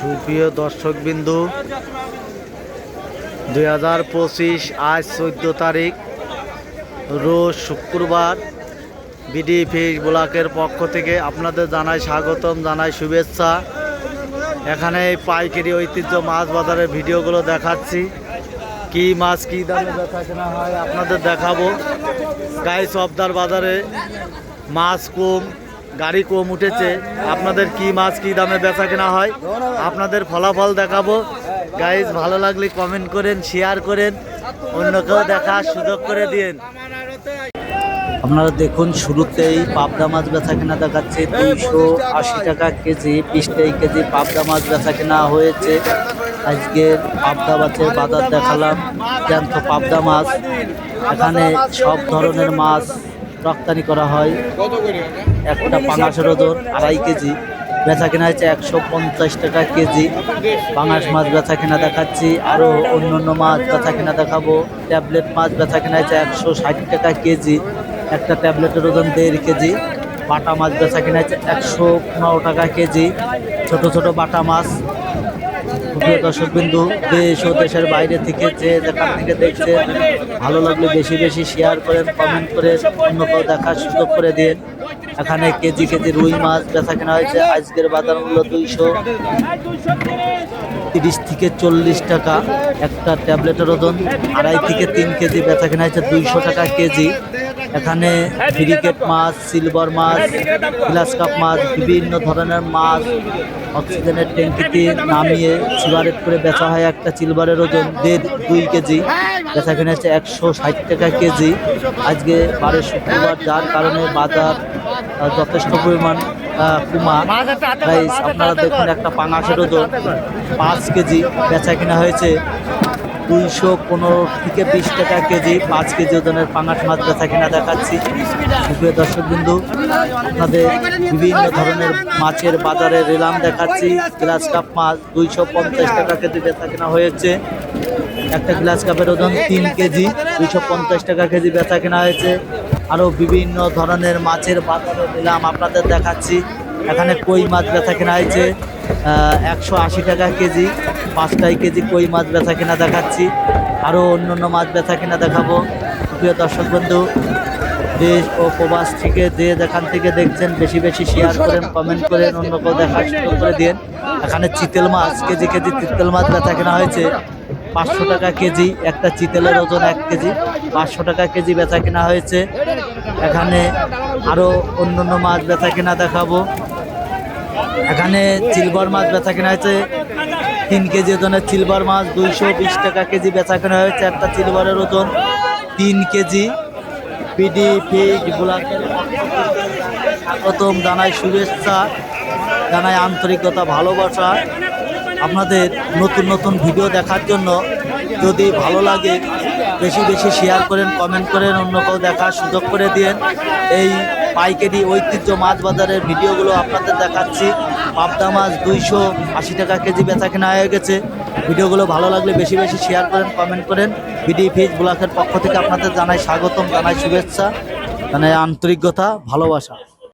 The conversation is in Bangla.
সুপ্রিয় দর্শকবিন্দু, দুই হাজার পঁচিশ আজ চোদ্দ তারিখ, রোজ শুক্রবার বিডি ফিস ব্লকের পক্ষ থেকে আপনাদের জানাই স্বাগতম, জানাই শুভেচ্ছা। এখানে পাইকারি ঐতিহ্য মাছ বাজারের ভিডিওগুলো দেখাচ্ছি। কি মাছ, কি দামে বেচা কেনা হয় আপনাদের দেখাবো। গাই সবদার বাজারে মাছ কম গাড়ি কম উঠেছে আপনাদের কি মাছ কি দামে বেচা কেনা হয়, আপনাদের ফলাফল দেখাবো। গাইজ ভালো লাগলে কমেন্ট করেন শেয়ার করেন অন্যকেও দেখার সুযোগ করে দিন আপনারা দেখুন, শুরুতেই পাবদা মাছ বেচা কেনা দেখাচ্ছে, দুইশো আশি টাকা কেজি বিশটাই কেজি পাবদা মাছ বেচা কেনা হয়েছে। আজকে পাবদা মাছের বাজার দেখালাম, জ্যান্ত পাবদা মাছ। এখানে সব ধরনের মাছ রপ্তানি করা হয়। একটা পাঙাশের ওজন আড়াই কেজি। বেচা কেনা হয়েছে একশো পঞ্চাশ টাকা কেজি। পাঙাশ মাছ বেচা কেনা দেখাচ্ছি। আরও অন্য অন্য মাছ বেচা কেনা দেখাবো। ট্যাবলেট মাছ বেচা কেনা হয়েছে একশো ষাট টাকা কেজি। একটা ট্যাবলেটের ওজন দেড় কেজি। বাটা মাছ বেচা কেনা হয়েছে একশো পনেরো টাকা কেজি। ছোট ছোট বাটা মাছ। দর্শক বিন্দু দেশ ও দেশের বাইরে থেকে যে যেখান থেকে দেখছে, ভালো লাগলে বেশি বেশি শেয়ার করেন কমেন্ট করে, অন্য কেউ দেখার সুযোগ করে দিন এখানে কেজি কেজি রুই মাছ বেচা কেনা হয়েছে। আজকের বাজার মূল্য দুইশো তিরিশ থেকে চল্লিশ টাকা। একটা ট্যাবলেটের ওজন আড়াই থেকে তিন কেজি বেচা কেনা হয়েছে, দুইশো টাকা কেজি। এখানে ব্রিকেট মাছ সিলভার মাছ গ্লাস কাপ মাছ বিভিন্ন ধরনের মাছ অক্সিজেনের ট্যাঙ্কিতে নামিয়ে সিগারেট করে বেচা হয় একটা সিলভারের ওজন দেড় দুই কেজি। বেচা কেনা হচ্ছে একশো ষাট টাকা কেজি। আজকে বারো শুক্রবার, যার কারণে বাজার যথেষ্ট পরিমাণ কুমা। গাইস আপনারা দেখুন একটা পাঙাশের ওজন পাঁচ কেজি। বেচা কেনা হয়েছে দুইশো পনেরো থেকে বিশ টাকা কেজি, পাঁচ কেজি ওজনের পাঙাশ মাছ বেচা কেনা দেখাচ্ছি। সুপ্রিয় দর্শক বিন্দু আপনাদের বিভিন্ন ধরনের মাছের বাজারে রেলাম দেখাচ্ছি। গ্লাস কাপ মাছ দুইশো পঞ্চাশ টাকা কেজি বেচা কেনা হয়েছে। একটা গ্লাস কাপের ওজন তিন কেজি, দুইশো পঞ্চাশ টাকা কেজি বেচা কেনা হয়েছে। আরও বিভিন্ন ধরনের মাছের বাজারে দিলাম আপনাদের দেখাচ্ছি। এখানে কই মাছ বেচা কেনা হয়েছে? একশো আশি টাকা কেজি। পাঁচটাই কেজি কই মাছ বেচা কিনা দেখাচ্ছি। আরও অন্য অন্য মাছ বেচা কিনা দেখাবো। প্রিয় দর্শক বন্ধু, দেশ ও প্রবাস থেকে যে যেখান থেকে দেখছেন, বেশি বেশি শেয়ার করেন কমেন্ট করেন অন্য কেউ দেখা সুযোগ করে দিন এখানে চিতেল মাছ, কেজি কেজি চিতেল মাছ বেচা কেনা হয়েছে। পাঁচশো টাকা কেজি, একটা চিতেলের ওজন এক কেজি, পাঁচশো টাকা কেজি বেচা কেনা হয়েছে। এখানে আরও অন্য অন্য মাছ বেচা কেনা দেখাবো। এখানে চিলবর মাছ বেচা কেনা হয়েছে। তিন কেজি ওজনের সিলভার মাছ, দুইশো বিশ টাকা কেজি বেচা কেনা হয়েছে। একটা সিলভারের ওজন তিন কেজি। পিডি ফিড থেকে স্বাগতম, জানাই শুভেচ্ছা, জানাই আন্তরিকতা, ভালোবাসা। আপনাদের নতুন নতুন ভিডিও দেখার জন্য যদি ভালো লাগে, বেশি বেশি শেয়ার করেন কমেন্ট করেন, অন্য কেউ দেখার সুযোগ করে দিন এই পাইকারি ঐতিহ্য মাছ বাজারের ভিডিওগুলো আপনাদের দেখাচ্ছি। পাবদা মাছ দুইশো আশি টাকা কেজি বেচা কেনা হয়ে গেছে। ভিডিওগুলো ভালো লাগলে বেশি বেশি শেয়ার করেন কমেন্ট করেন। বিডি ফিজ ব্লকের পক্ষ থেকে আপনাদের জানাই স্বাগতম, জানাই শুভেচ্ছা মানে আন্তরিকতা, ভালোবাসা।